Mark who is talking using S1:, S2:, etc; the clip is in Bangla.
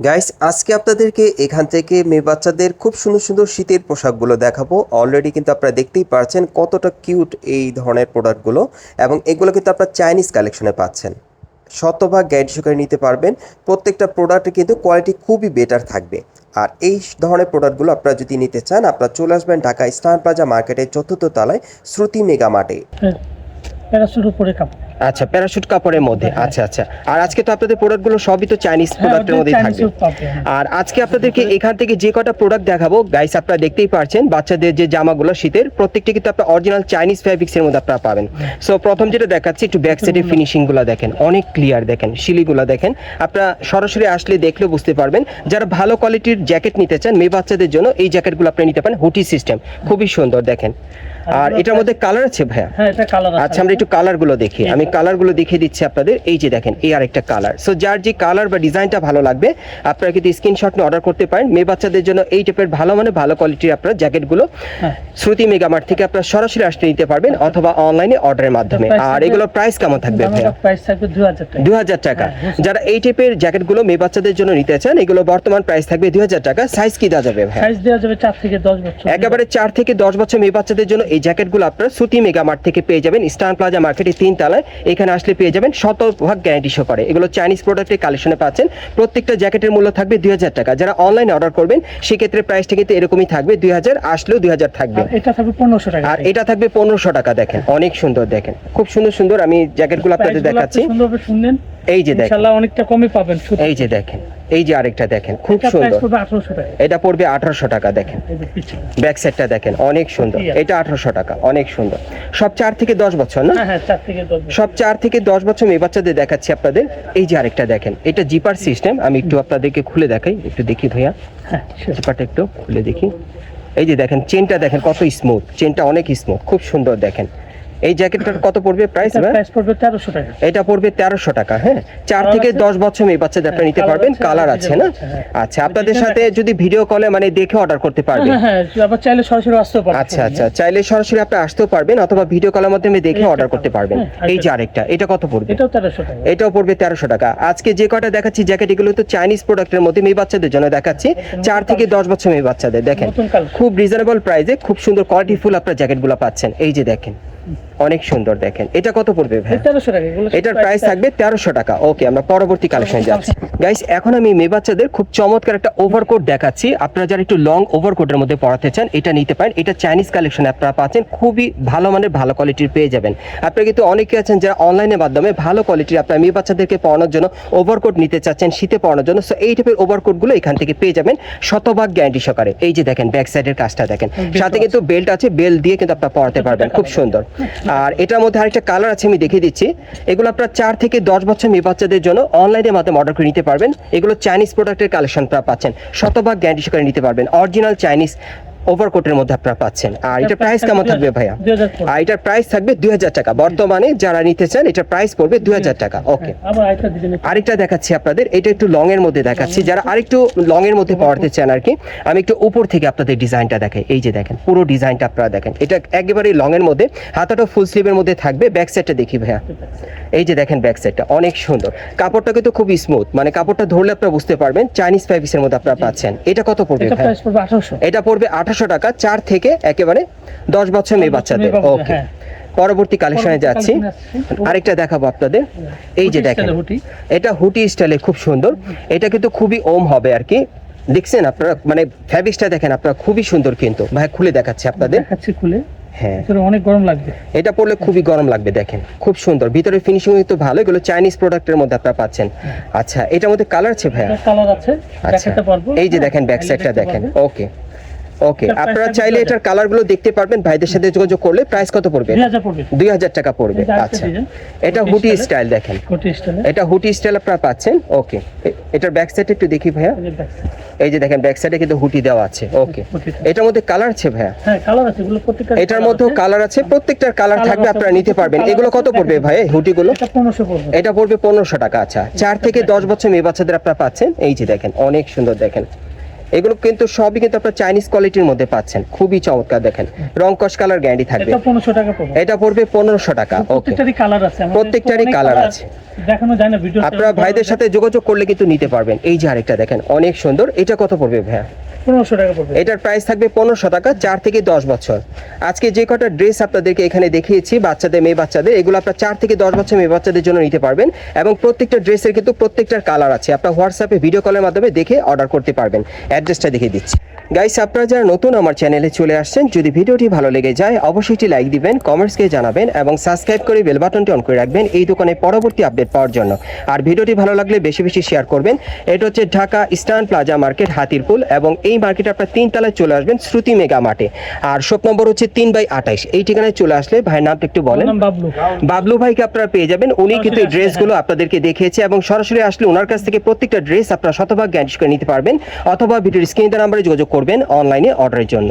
S1: গাইস আজকে আপনাদেরকে এখান থেকে মেয়ে বাচ্চাদের খুব সুন্দর সুন্দর শীতের পোশাকগুলো দেখাবো। অলরেডি কিন্তু আপনারা দেখতেই পারছেন কতটা কিউট এই ধরনের প্রোডাক্টগুলো এবং এগুলো কিন্তু আপনারা চাইনিজ কালেকশনে পাচ্ছেন। শতভাগ গাইড সহকারে নিতে পারবেন। প্রত্যেকটা প্রোডাক্টে কিন্তু কোয়ালিটি খুবই বেটার থাকবে। আর এই ধরনের প্রোডাক্টগুলো আপনারা যদি নিতে চান আপনারা চলে আসবেন ঢাকা স্টার প্লাজা মার্কেটের চতুর্থ তলায় শ্রুতি মেগা মার্টে।
S2: হ্যাঁ, কাপড়।
S1: আচ্ছা প্যারাশুট কাপড়ের মধ্যে। আচ্ছা আচ্ছা। আর আজকে তো আপনাদের প্রোডাক্টগুলো সবই তো চাইনিজ
S2: হ্যাঁ,
S1: প্রোডাক্টের মধ্যেই থাকবে।
S2: হ্যাঁ।
S1: আর আজকে আপনাদেরকে এখান থেকে যে কটা প্রোডাক্ট দেখাবো গাইস আপনারা দেখতেই পারছেন বাচ্চাদের যে জামাগুলো শীতের প্রত্যেকটি কিন্তু আপনার অরিজিনাল চাইনিজ ফ্যাব্রিক্স এর মধ্যে আপনারা পাবেন। সো প্রথম যেটা দেখাচ্ছি একটু ব্যাক সাইডের ফিনিশিংগুলো দেখেন অনেক ক্লিয়ার দেখেন শিলিগুলো দেখেন। আপনারা সরাসরি আসলে দেখলে বুঝতে পারবেন যারা ভালো কোয়ালিটির জ্যাকেট নিতে চান মেয়ে বাচ্চাদের জন্য এই জ্যাকেটগুলো আপনি নিতে পারেন হুটি সিস্টেম খুবই সুন্দর দেখেন। আর এটার মধ্যে কালার আছে ভাইয়া?
S2: হ্যাঁ এটা কালার আছে।
S1: আচ্ছা আমরা একটু কালারগুলো দেখি। আমি কালারগুলো দেখিয়ে দিচ্ছি আপনাদের। এই যে দেখেন এই আরেকটা কালার সো যার যে কালার বা ডিজাইনটা ভালো লাগবে আপনারা কিন্তু স্ক্রিনশট নিয়ে অর্ডার করতে পারেন। মেয়ে বাচ্চাদের জন্য এই টাইপের ভালো মানে ভালো কোয়ালিটির আপনারা জ্যাকেটগুলো
S2: হ্যাঁ।
S1: শ্রুতি মেগামার্ট থেকে আপনারা সরাসরি আসতে নিতে পারবেন অথবা অনলাইনে অর্ডারের মাধ্যমে। আর এগুলোর প্রাইস কেমন থাকবে ভাইয়া?
S2: প্রাইস থাকবে দুই হাজার টাকা।
S1: দু হাজার টাকা।
S2: হ্যাঁ,
S1: যারা এই টাইপের জ্যাকেটগুলো মেয়ে বাচ্চাদের জন্য নিতে চান এগুলো বর্তমান প্রাইস থাকবে দুই হাজার টাকা। সাইজ কি দেওয়া যাবে ভাইয়া?
S2: সাইজ দেওয়া যাবে চার থেকে দশ বছর।
S1: একেবারে চার থেকে দশ বছর মেয়ে বাচ্চাদের জন্য এই জ্যাকেটগুলো আপনারা সুতি মেগা মার্ট থেকে পেয়ে যাবেন। স্টার প্লাজা মার্কেটের তিন তলায়। এখানে আসলে পেয়ে যাবেন শতভাগ গ্যারান্টি শো করে। এগুলো চাইনিজ প্রোডাক্টের কালেকশনে পাচ্ছেন। প্রত্যেকটা জ্যাকেটের মূল্য থাকবে দুই হাজার টাকা। যারা অনলাইনে অর্ডার করবেন সেক্ষেত্রে প্রাইসটা কিন্তু এরকমই থাকবে দুই হাজার আসলেও দুই হাজার থাকবে।
S2: এটা থাকবে পনেরোশো টাকা
S1: আর এটা থাকবে পনেরোশো টাকা দেখেন। অনেক সুন্দর দেখেন। খুব সুন্দর সুন্দর। আমি জ্যাকেটগুলো আপনাদের দেখাচ্ছি।
S2: সুন্দরভাবে শুনলেন।
S1: এই যে দেখেন।
S2: ইনশাআল্লাহ অনেকটা কমই পাবেন
S1: এই যে দেখেন এই যে আরেকটা দেখেন খুব সুন্দর। এটা পড়বে আঠারোশো টাকা দেখেন। ব্যাক সাইডটা দেখেন অনেক সুন্দর। এটা আঠারোশো টাকা অনেক সুন্দর। সব চার থেকে দশ বছর না?
S2: হ্যাঁ হ্যাঁ থেকে দশ বছর।
S1: সব চার থেকে দশ বছর মেয়ে বাচ্চাদের দেখাচ্ছি আপনাদের। এই যে আরেকটা দেখেন এটা জিপার সিস্টেম। আমি একটু আপনাদেরকে খুলে দেখাই একটু দেখি ভাইয়া।
S2: হ্যাঁ
S1: জিপারটা একটু খুলে দেখি। এই যে দেখেন চেনটা দেখেন কত স্মুথ চেনটা অনেক স্মুথ খুব সুন্দর দেখেন। এই জ্যাকেটটার কত পড়বে প্রাইস
S2: প্রাইস পড়বে তেরোশো টাকা।
S1: এটা পড়বে তেরোশো টাকা হ্যাঁ? চার থেকে
S2: আছে?
S1: দশ বছর মেয়ে বাচ্চাদের আপনারা নিতে
S2: হ্যাঁ,
S1: পারবেন কালার আছে না?
S2: হ্যাঁ।
S1: আচ্ছা আপনাদের সাথে যদি ভিডিও কলে মানে দেখে অর্ডার করতে পারবেন।
S2: হ্যাঁ হ্যাঁ আবার চাইলে সরাসরি আসতেও পারবেন
S1: আচ্ছা আচ্ছা চাইলে সরাসরি আপনি আসতেও পারবেন অথবা ভিডিও কলের মাধ্যমে দেখে অর্ডার করতে পারবেন।
S2: হ্যাঁ,
S1: এই যে আরেকটা এটা কত পড়বে?
S2: এটাও তেরোশো টাকা।
S1: এটাও পড়বে তেরোশো টাকা। আজকে যে কটা দেখাচ্ছি জ্যাকেট এগুলো তো চাইনিজ প্রোডাক্টের মধ্যে মেয়ে বাচ্চাদের জন্য দেখাচ্ছি। চার থেকে দশ বছর মেয়ে বাচ্চাদের দেখেন। খুব রিজনেবল প্রাইসে খুব সুন্দর কোয়ালিটি ফুল আপনার জ্যাকেটগুলো পাচ্ছেন। এই যে দেখেন। অনেক সুন্দর দেখেন। এটা কত পড়বে ভাই? এটার প্রাইস থাকবে তেরোশো টাকা। ওকে আমরা পরবর্তী কালেকশনে যাচ্ছি। গাইস এখন আমি মেয়ে বাচ্চাদের খুব চমৎকার একটা ওভারকোট দেখাচ্ছি। আপনারা যারা একটু লং ওভারকোটের মধ্যে পড়াতে চান এটা নিতে পারেন। এটা চাইনিজ কালেকশন আপনারা পাচ্ছেন। খুবই ভালো মানের ভালো কোয়ালিটির পেয়ে যাবেন। আপনারা কিন্তু অনেকে আছেন যারা অনলাইনের মাধ্যমে ভালো কোয়ালিটির আপনার মেয়ে বাচ্চাদেরকে পড়ানোর জন্য ওভারকোট নিতে চাচ্ছেন শীতে পড়ানোর জন্য। সো এই টাইপের ওভারকোটগুলো এখান থেকে পেয়ে যাবেন শতভাগ গ্যারান্টি সহকারে। এই যে দেখেন ব্যাক সাইডের কাজটা দেখেন। সাথে কিন্তু বেল্ট আছে। বেল্ট দিয়ে কিন্তু আপনারা পড়াতে পারবেন। খুব সুন্দর। আর এটার মধ্যে আরেকটা কালার আছে, আমি দেখিয়ে দিচ্ছি। এগুলো আপনার চার থেকে দশ বছর মেয়ে বাচ্চাদের জন্য অনলাইনের মাধ্যমে অর্ডার করে নিতে পারবেন। এগুলো চাইনিজ প্রোডাক্টের কালেকশন পাচ্ছেন। শতভাগ গ্যারান্টি সহকারে নিতে পারবেন। অরিজিনাল চাইনিজ ওভারকোটের মধ্যে আপনারা পাচ্ছেন। আর এটার প্রাইস কেমন থাকবে ভাইয়া? আর এটার প্রাইস থাকবে দুই হাজার টাকা। বর্তমানে যারা নিতে চান এটার প্রাইস পড়বে দুই হাজার টাকা। ওকে
S2: আরেকটা
S1: দেখাচ্ছি আপনাদের। এটা একটু লং এর মধ্যে দেখাচ্ছি। যারা আরেকটু লং এর মধ্যে পড়তে চান আর কি আমি একটু উপর থেকে আপনাদের ডিজাইনটা দেখাই। এই যে দেখেন পুরো ডিজাইনটা আপনারা দেখেন। এটা একেবারে লং এর মধ্যে। হাতাটা ফুল স্লিভের মধ্যে থাকবে। ব্যাক সাইডটা দেখি ভাইয়া। এই যে দেখেন ব্যাক সাইডটা অনেক সুন্দর। কাপড়টা কিন্তু খুব স্মুথ মানে কাপড়টা ধরলে আপনারা বুঝতে পারবেন চাইনিজ ফ্যাব্রিক্সের মধ্যে আপনারা পাচ্ছেন। এটা কত পড়বে
S2: এটা পড়বে আঠারোশো।
S1: আঠাশো টাকা চার থেকে একেবারে দশ বছর মেয়ে বাচ্চাদের ওকে
S2: হ্যাঁ।
S1: পরবর্তী কালেকশনে যাচ্ছি। আরেকটা দেখাবো আপনাদের। এই যে দেখেন। এটা হুটি স্টাইলে খুব সুন্দর। এটা কিন্তু খুবই ওম হবে আর কি। দেখছেন আপনারা? মানে ফ্যাব্রিক্সটা দেখেন আপনারা খুবই সুন্দর কিন্তু। ভাই খুলে দেখাচ্ছি আপনাদের।
S2: খুলে।
S1: হ্যাঁ।
S2: অনেক গরম লাগবে।
S1: এটা পড়লে খুবই গরম লাগবে দেখেন। খুব সুন্দর। ভিতরে ফিনিশিং কিন্তু ভালো। এগুলো চাইনিজ প্রোডাক্টের মধ্যে আপনারা পাচ্ছেন। আচ্ছা এটার মধ্যে কালার আছে ভাইয়া?
S2: কালার আছে।
S1: আচ্ছা। এই যে
S2: হ্যাঁ,
S1: দেখেন ব্যাক সাইডটা দেখেন। ওকে ওকে
S2: এটার
S1: আপনারা চাইলে
S2: 2000
S1: এটার কালারগুলো দেখতে পারবেন ভাইদের সাথে যোগাযোগ করলে প্রাইস কত পড়বে?
S2: দুই হাজার
S1: টাকা পড়বে আচ্ছা। এটা
S2: হুটি
S1: স্টাইল দেখেন। এটা হুটি স্টাইল আপনারা পাচ্ছেন ওকে এটার ব্যাক সাইড একটু দেখি ভাইয়া।
S2: এই যে
S1: দেখেন ব্যাক সাইডে কিন্তু হুটি দেওয়া আছে ওকে এটার মধ্যে কালার আছে ভাইয়া?
S2: হ্যাঁ কালার আছে এগুলো প্রত্যেকটা
S1: এটার মধ্যেও কালার আছে প্রত্যেকটার কালার থাকবে আপনারা নিতে পারবেন। এগুলো কত পড়বে। ভাই হুটিগুলো
S2: এটা পড়বে।
S1: এটা পড়বে পনেরোশো টাকা আচ্ছা। চার থেকে দশ বছর মেয়ে বাচ্চাদের আপনারা পাচ্ছেন এই যে দেখেন অনেক সুন্দর দেখেন। এগুলো কিন্তু সবই কিন্তু আপনার চাইনিজ কোয়ালিটির মধ্যে পাচ্ছেন। খুবই চমৎকার দেখেন। রং কস কালার গ্যারান্টি থাকবে।
S2: এটা পড়বে।
S1: এটা পড়বে পনেরোশো টাকা ওকে
S2: প্রত্যেকটারই কালার আছে
S1: প্রত্যেকটারই colour আছে।
S2: দেখানো যায় না ভিডিও
S1: আপনারা ভাইদের সাথে যোগাযোগ করলে কিন্তু নিতে পারবেন। এই যে আরেকটা দেখেন অনেক সুন্দর। এটা কত পড়বে ভাইয়া? এটার প্রাইস থাকবে পনেরোশো টাকা চার থেকে দশ বছর। আজকে যে কটা ড্রেস আপনাদেরকে এখানে দেখিয়েছি বাচ্চাদের মেয়ে বাচ্চাদের এগুলো আপনার চার থেকে দশ বছর মেয়ে বাচ্চাদের জন্য নিতে পারবেন এবং প্রত্যেকটা ড্রেসের কিন্তু প্রত্যেকটার কালার আছে। আপনার হোয়াটসঅ্যাপে ভিডিও কলের মাধ্যমে দেখে অর্ডার করতে পারবেন। অ্যাড্রেসটা দেখিয়ে দিচ্ছি। গাইস আপনারা যারা নতুন আমার চ্যানেলে চলে আসছেন যদি ভিডিওটি ভালো লেগে যায় অবশ্যই একটি লাইক দিবেন কমেন্টসকে জানাবেন এবং সাবস্ক্রাইব করে বেল বাটনটি অন করে রাখবেন এই দোকানে পরবর্তী আপডেট পাওয়ার জন্য। আর ভিডিওটি ভালো লাগলে বেশি বেশি শেয়ার করবেন। এটা হচ্ছে Dhaka eastern plaza market Hatirpool এবং এই মার্কেটে আপনার তিন তলায় চলে আসবেন শ্রুতি মেগা মার্টে। আর শপ নম্বর হচ্ছে তিন বাই আঠাইশ এই ঠিকানায় চলে আসলে ভাইয়ের নামটা একটু বলেন।
S2: বাবলু।
S1: বাবলু ভাইকে আপনারা পেয়ে যাবেন। উনি কিন্তু এই ড্রেসগুলো আপনাদেরকে দেখিয়েছে এবং সরাসরি আসলে ওনার কাছ থেকে প্রত্যেকটা ড্রেস আপনারা শতভাগ গ্যারান্টি করে নিতে পারবেন অথবা ভিডিওর স্ক্রিনে নাম্বারে যোগাযোগ করবেন অনলাইনে অর্ডারের জন্য।